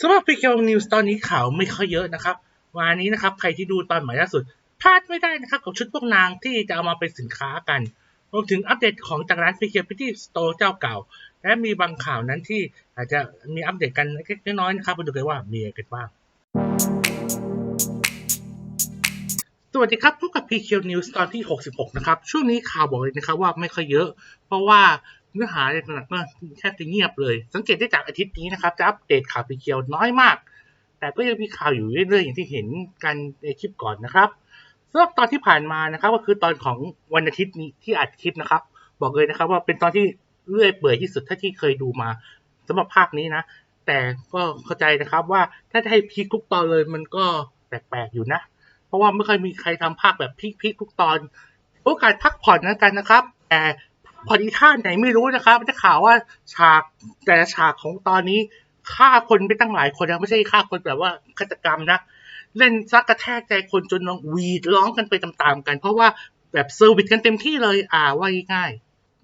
สำหรับ PK News ตอนนี้ข่าวไม่ค่อยเยอะนะครับ วันนี้นะครับ ใครที่ดูตอนใหม่ล่าสุด พลาดไม่ได้นะครับ กับชุดพวกนางที่จะเอามาเป็นสินค้ากัน รวมถึงอัปเดตของจากร้าน PK Pretty Store เจ้าเก่า และมีบางข่าวนั้นที่อาจจะมีอัปเดตกันเล็กน้อยนะครับมาดูกันว่ามีอะไรกันบ้าง สวัสดีครับพบกับ PQ News ตอนที่ 66 นะครับ ช่วงนี้ข่าวบอกเลยนะครับว่าไม่ค่อยเยอะ เพราะว่า เนื้อหาในตลาดก็แทบจะเงียบเลย สังเกตได้จากอาทิตย์นี้นะครับจะอัปเดตข่าว PQ น้อยมาก แต่ก็ยังมีข่าวอยู่เรื่อยๆอย่างที่เห็นกันในคลิปก่อนนะครับสำหรับตอนที่ผ่านมานะครับ ก็คือตอนของวันอาทิตย์นี้ที่อัดคลิปนะครับ บอกเลยนะครับว่าเป็นตอนที่เรื่อยเปื่อยที่สุดเท่าที่เคยดูมาสำหรับภาคนี้นะ แต่ก็เข้าใจนะครับว่าถ้าจะให้พีคทุกตอนเลยมันก็แปลกๆอยู่นะ เพราะว่าไม่เคยมีใครทำภาคแบบพีคๆทุกตอน โอกาสพักผ่อนนะกันนะครับ แต่ พอดีท่าไหนไม่รู้นะครับจะข่าวว่าฉากแต่ฉากของตอนนี้ฆ่าคนไปตั้งหลายคนนะไม่ใช่ฆ่าคนแบบว่าฆาตกรรมนะ เล่นซักกระแทกใจคนจนน้องวีดร้องกันไปตามๆกัน เพราะว่าแบบเซอร์วิสกันเต็มที่เลยอ่าว่าง่าย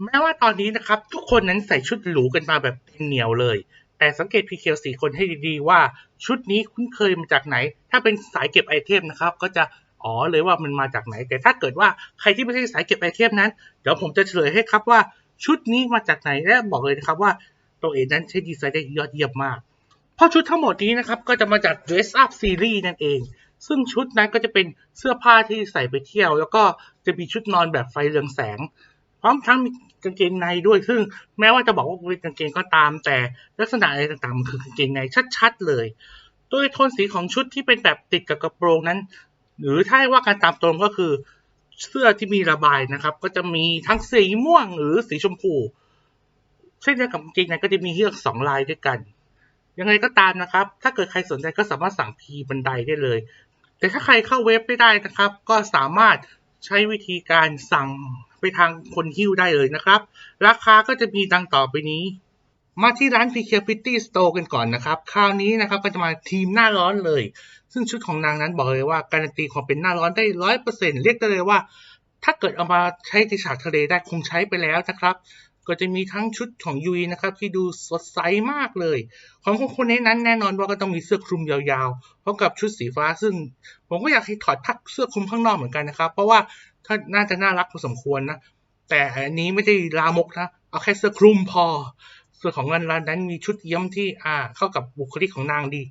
แม้ว่าตอนนี้นะครับ ทุกคนนั้นใส่ชุดหรูกันมาแบบเต็มเหนียวเลย แต่สังเกตพีเคียวสี่คนให้ดีๆว่า ชุดนี้คุ้นเคยมาจากไหน ถ้าเป็นสายเก็บไอเทมนะครับ ก็จะ อ๋อเลยว่ามันมาจากไหน แต่ถ้าเกิดว่าใครที่ไม่ใช่สายเก็บไอเทมนั้น เดี๋ยวผมจะเฉลยให้ครับว่าชุดนี้มาจากไหนและบอกเลยนะครับว่าตัวเองนั้นใช้ดีไซน์ได้ยอดเยี่ยมมาก เพราะชุดทั้งหมดนี้นะครับก็จะมาจาก Dress Up Series นั่นเอง ซึ่งชุดนั้นก็จะเป็นเสื้อผ้าที่ใส่ไปเที่ยว แล้วก็จะมีชุดนอนแบบไฟเรืองแสง พร้อมทั้งมีกางเกงในด้วย ซึ่งแม้ว่าจะบอกว่าเป็นกางเกงก็ตาม แต่ลักษณะอะไรต่างๆมันคือกางเกงในชัดๆเลย โดยโทนสีของชุดที่เป็นแบบติดกับกระโปรงนั้น หรือถ้าว่าการตามตรงก็คือเสื้อที่มีระบายนะครับ ก็จะมีทั้งสีม่วงหรือสีชมพูเช่นเดียวกับกางเกงในก็จะมีเลือกสองลายด้วยกัน ยังไงก็ตามนะครับ ถ้าเกิดใครสนใจก็สามารถสั่งพีบันไดได้เลย แต่ถ้าใครเข้าเว็บไม่ได้นะครับ ก็สามารถใช้วิธีการสั่งไปทางคนหิ้วได้เลยนะครับ ราคาก็จะมีดังต่อไปนี้ มาที่ร้าน PK Pretty Store กันก่อนนะครับ คราวนี้นะครับก็จะมาทีมหน้าร้อนเลย ซึ่งชุดของนางนั้นบอกเลยว่า การันตีความเป็นหน้าร้อนได้ร้อยเปอร์เซ็นต์เรียกได้เลยว่า ถ้าเกิดเอามาใช้ในฉากทะเลได้คงใช้ไปแล้วนะครับ ก็จะมีทั้งชุดของยุยนะครับ ที่ดูสดใสมากเลย ของคนนี้นั้นแน่นอนว่าก็ต้องมีเสื้อคลุมยาวๆพร้อมกับชุดสีฟ้า ซึ่ง ผมก็อยากให้ถอดทักเสื้อคลุมข้างนอกเหมือนกันนะครับ เพราะว่าถ้าน่าจะน่ารักพอสมควรนะแต่อันนี้ไม่ได้ลามกนะเอาแค่เสื้อคลุมพอ ส่วนของเงินร้านนั้นมีชุดเยี่ยมที่อ่าเข้ากับบุคลิกของนางดี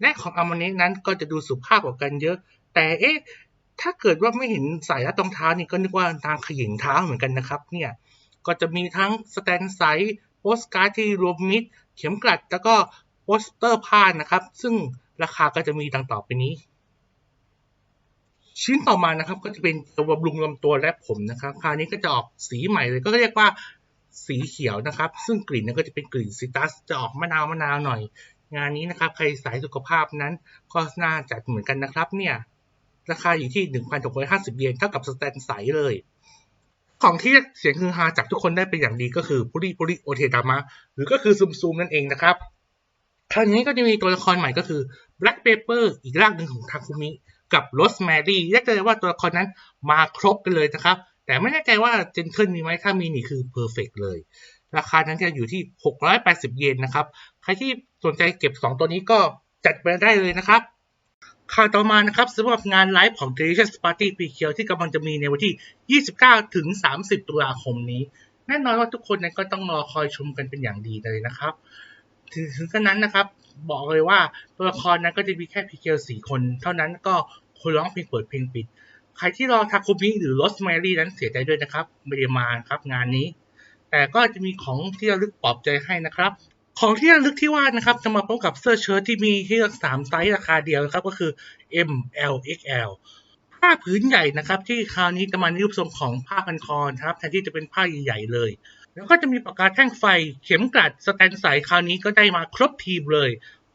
และของอามาเนะนั้นก็จะดูสุภาพกว่ากันเยอะ แต่เอ๊ะถ้าเกิดว่าไม่เห็นใส่แล้วตรงเท้านี่ก็นึกว่านางขยิงเท้าเหมือนกันนะครับเนี่ยก็จะมีทั้งสแตนไซส์โปสการ์ดที่รวมมิดเข็มกลัด แล้วก็โปสเตอร์ผ้านะครับ ซึ่งราคาก็จะมีดังต่อไปนี้ ชิ้นต่อมานะครับก็จะเป็นตัวบำรุงลำตัวและผมนะครับ คราวนี้ก็จะออกสีใหม่เลยก็เรียกว่า สีเขียวนะครับ ซึ่งกลิ่นนั้นก็จะเป็นกลิ่นซิตรัสจะออกมะนาวมะนาวหน่อย งานนี้นะครับ ใครสายสุขภาพนั้นก็น่าจัดเหมือนกันนะครับ เนี่ยราคาอยู่ที่ 1,650 เยนเท่ากับสแตนใสเลย ของที่เสียงฮือฮาจากทุกคนได้เป็นอย่างดีก็คือปุริปุริโอเทดามะหรือก็คือซูมซูมนั่นเองนะครับคราวนี้ก็จะมีตัวละครใหม่ก็คือ Black Pepper อีกร่างหนึ่งของทาคุมิ กับ Rosemary เรียกได้เลยว่าตัวละครนั้นมาครบกันเลยนะครับ แต่ไม่แน่ใจว่าเจนเทิลมีไหมถ้ามีนี่คือเพอร์เฟกเลย ราคานั้นจะอยู่ที่ 680 เยนนะครับ ใครที่สนใจเก็บ 2 ตัวนี้ก็จัดไปได้เลยนะครับข่าวต่อมานะครับสำหรับงานไลฟ์ของ Delicious Party ปีเคียวที่กำลังจะมีในวันที่ 29 ถึง 30 ตุลาคมนี้ แน่นอนว่าทุกคนนั้นก็ต้องรอคอยชมกันเป็นอย่างดีเลยนะครับ ถึงถึงขนาดนั้นนะครับ บอกเลยว่าตัวละครนั้นก็จะมีแค่พีเคียวสี่คน เท่านั้นก็คนร้องเพลงเปิดเพลงปิด ใครที่รอทาคุมิหรือโรสแมรี่นั้นเสียใจด้วยนะครับ ไม่ได้มาครับงานนี้ แต่ก็จะมีของที่ระลึกปลอบใจให้นะครับ ของที่ระลึกที่ว่านะครับจะมาพร้อมกับเสื้อเชิ้ตที่มีให้เลือกสามไซส์ราคาเดียวนะครับก็คือ M L X L ผ้าผืนใหญ่นะครับที่คราวนี้จะมาในรูปทรงของผ้าพันคอนะครับแทนที่จะเป็นผ้าใหญ่ๆเลย แล้วก็จะมีปากกาแท่งไฟ เข็มกลัดสแตนใสคราวนี้ก็ได้มาครบทีมเลย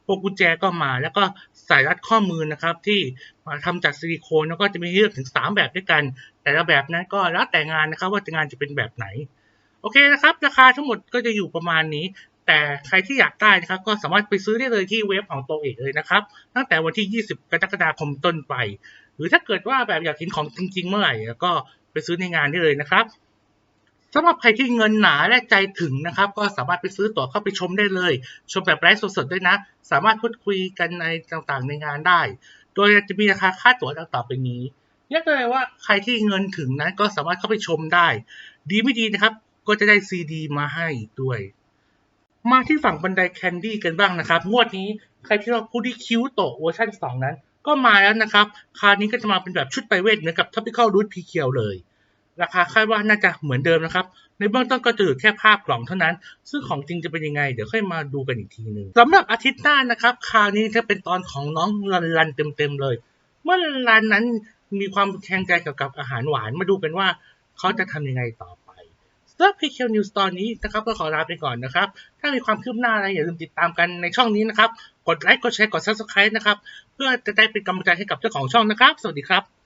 พวกกุญแจก็มา แล้วก็สายรัดข้อมือนะครับ ที่มาทำจากซิลิโคนแล้วก็จะมีให้เลือกถึง 3 แบบด้วยกัน แต่ละแบบนั้นก็แล้วแต่งานนะครับ ว่าจะงานจะเป็นแบบไหน โอเคนะครับ ราคาทั้งหมดก็จะอยู่ประมาณนี้ แต่ใครที่อยากได้นะครับ ก็สามารถไปซื้อได้เลยที่เว็บของโตเอกเลยนะครับ ตั้งแต่วันที่ 20 กรกฎาคมต้นไป หรือถ้าเกิดว่าแบบอยากเห็นของจริง ๆ เมื่อไหร่ก็ไปซื้อในงานได้เลยนะครับ สำหรับใครที่เงินหนาและใจถึงนะครับ ก็สามารถไปซื้อตั๋วเข้าไปชมได้เลย ชมแบบไลฟ์สดๆด้วยนะ สามารถพูดคุยกันในต่างๆในงานได้ โดยจะมีราคาค่าตั๋วดังต่อไปนี้เรียกได้เลยว่าใครที่เงินถึงนั้นก็สามารถเข้าไปชมได้ ดีไม่ดีนะครับ ก็จะได้ซีดีมาให้ด้วย มาที่ฝั่งบันไดแคนดี้กันบ้างนะครับ งวดนี้ใครที่เราพูดที่คิวโตเวอร์ชัน2 นั้น ก็มาแล้วนะครับ คราวนี้ก็จะมาเป็นแบบชุดไปเวทเหมือนกับ Topical Root p ีเคียวเลย ราคาคาดว่าน่าจะเหมือนเดิมนะครับ ในเบื้องต้นก็จะอยู่แค่ภาพกล่องเท่านั้น ซึ่งของจริงจะเป็นยังไง เดี๋ยวค่อยมาดูกันอีกทีหนึ่งสำหรับอาทิตย์หน้านะครับ คราวนี้จะเป็นตอนของน้องลันลันเต็มๆเลย เมื่อลันนั้นมีความแข็งใจเกี่ยวกับอาหารหวานมาดูกันว่าเขาจะทำยังไงต่อไปสำหรับ PQ News ตอนนี้นะครับก็ขอลาไปก่อนนะครับ ถ้ามีความคืบหน้าอะไรอย่าลืมติดตามกันในช่องนี้นะครับ กดไลค์กดแชร์กด Subscribe นะครับเพื่อจะได้เป็นกำลังใจให้กับเจ้าของช่องนะครับ สวัสดีครับ